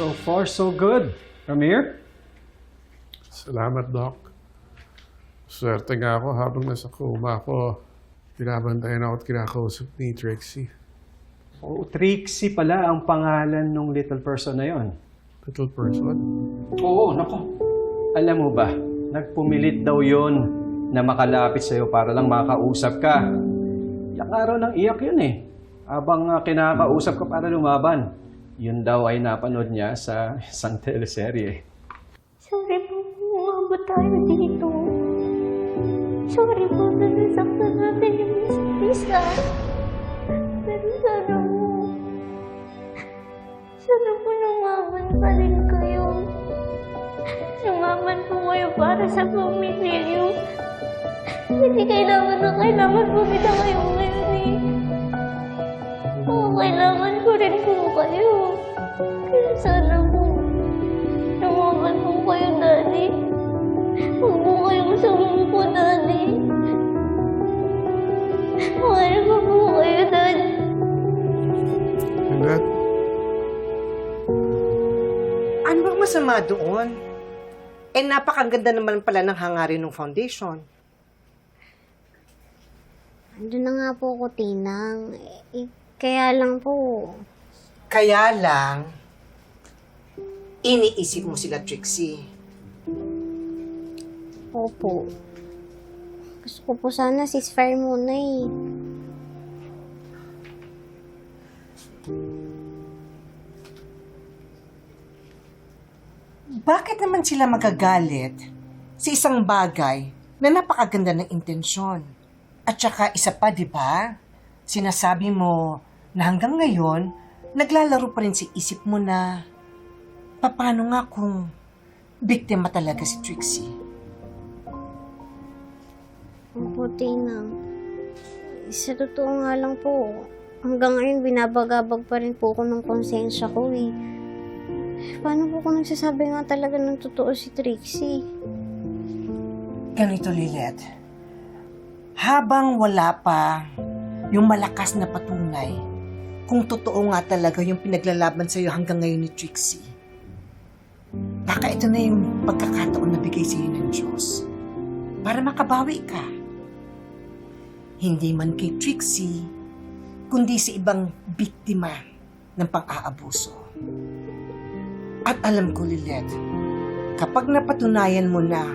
So far, so good. Ramir? Salamat, Doc. Swerte nga ako habang nasa coma ako. Binabantayan ako at kinakausap ni Trixie. Oh, Trixie pala ang pangalan ng little person na yon. Little person. Oo, nako. Alam mo ba, nagpumilit daw yon na makalapit sa'yo para lang makausap ka. Ilang araw nang iyak yun eh. Habang ah, kinakausap ka para lumaban. Yun daw ay napanood niya sa isang teleserye. Sorry po kung umabot tayo dito. Sorry po na nasaktan natin yung isa't isa. Pero sana po, sana po lumaban pa rin kayo. Lumaban po kayo para sa pamilya niyo. Hindi kailangan na kailangan po kita kayo ngayon. Oo, kailangan ko rin po kayo. Kaya sana po, lumaban po kayo, Daddy. Huwag po kayong sumumpo, Daddy. Mahal ko po kayo, Daddy. Lynette, Ano bang masama doon? Eh, napakaganda naman pala ng hangarin ng foundation. Andun na nga po ako, Tinang. Eh, kaya lang po, Kaya lang, iniisip mo sila, Trixie. opo. Gusto ko po sana ceasefire muna eh. Bakit naman sila magagalit sa isang bagay na napakaganda ng intensyon? At saka isa pa, di ba? Sinasabi mo na hanggang ngayon, naglalaro pa rin sa isip mo na paano nga kung biktima talaga si Trixie? Opo, Tinang. Sa totoo nga lang po, hanggang ngayon binabagabag pa rin po ako ng konsensya ko eh. Paano po kung nagsasabi nga talaga ng totoo si Trixie? Ganito, Lilet. Habang wala pa yung malakas na patunay kung totoo nga talaga yung pinaglalaban sa'yo hanggang ngayon ni Trixie, baka ito na yung pagkakataon na bigay sa'yo ng Diyos para makabawi ka. Hindi man kay Trixie, kundi sa ibang biktima ng pang-aabuso. At alam ko, Lilet, kapag napatunayan mo na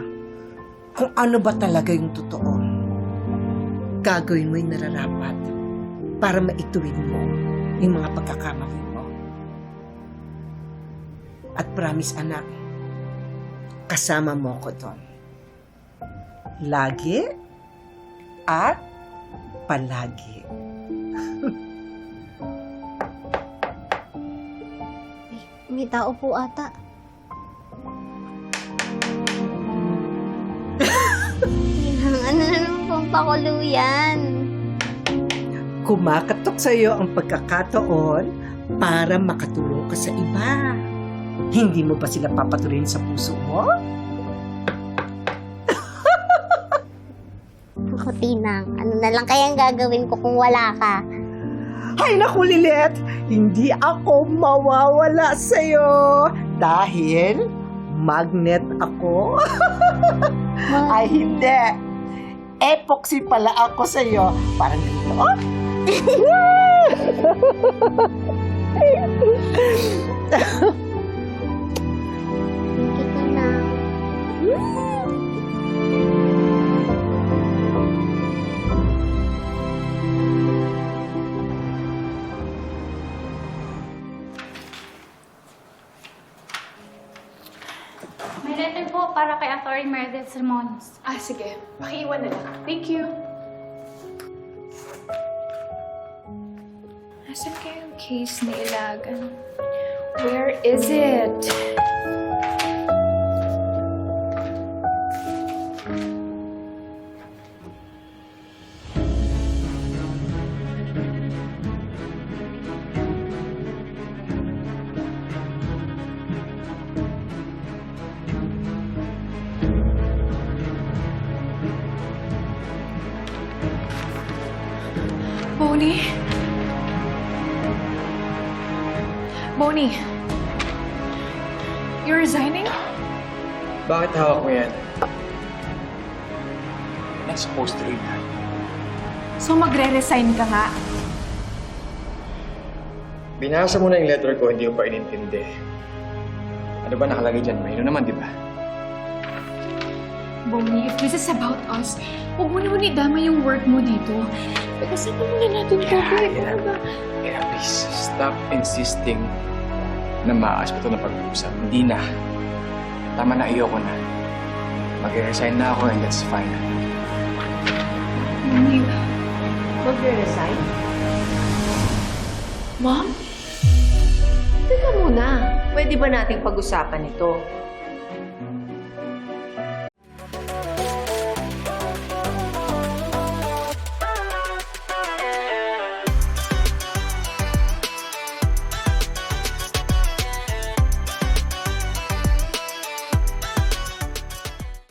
kung ano ba talaga yung totoo, gagawin mo yung nararapat para maituwid mo yung mga pagkakamali mo. At promise, anak, kasama mo ko doon. Lagi at palagi. May tao po ata. Ano na naman pong pakulo yan? Kumakatok sa iyo ang pagkakataon para makatulong ka sa iba. Hindi mo ba sila papatuloyin sa puso mo? Ako, Tinang, ano na lang kayang gagawin ko kung wala ka? Ay naku, Lilet! Hindi ako mawawala sa'yo dahil magnet ako. Ay, hindi. Epoxy pala ako sa'yo. Parang ganito, oh. You, Tinang. May letter po para kay Atty. Meredith Ramones. Ah, sige. Pakiiwan na lang. Thank you. Nasaan kaya yung case ni Ilagan? Where is it? Bonnie? You're resigning? Bakit hawak mo yan? You're not supposed to read that. So magre-resign ka nga? Binasa mo na yung letter ko, hindi mo pa inintindi. Ano ba nakalagay dyan? Mahino naman, di ba? Bonnie, if this is about us, huwag mo naman idama yung work mo dito. Pagkasabi mo na natin to, babe. Ano ba? Kaya please, stop insisting na maayos pa ito na pag-uusap. Hindi na. Tama na, ayoko na. Mag-resign na ako and that's fine. Bonnie, Magre-resign? Mom? Teka muna, pwede ba nating pag-usapan ito?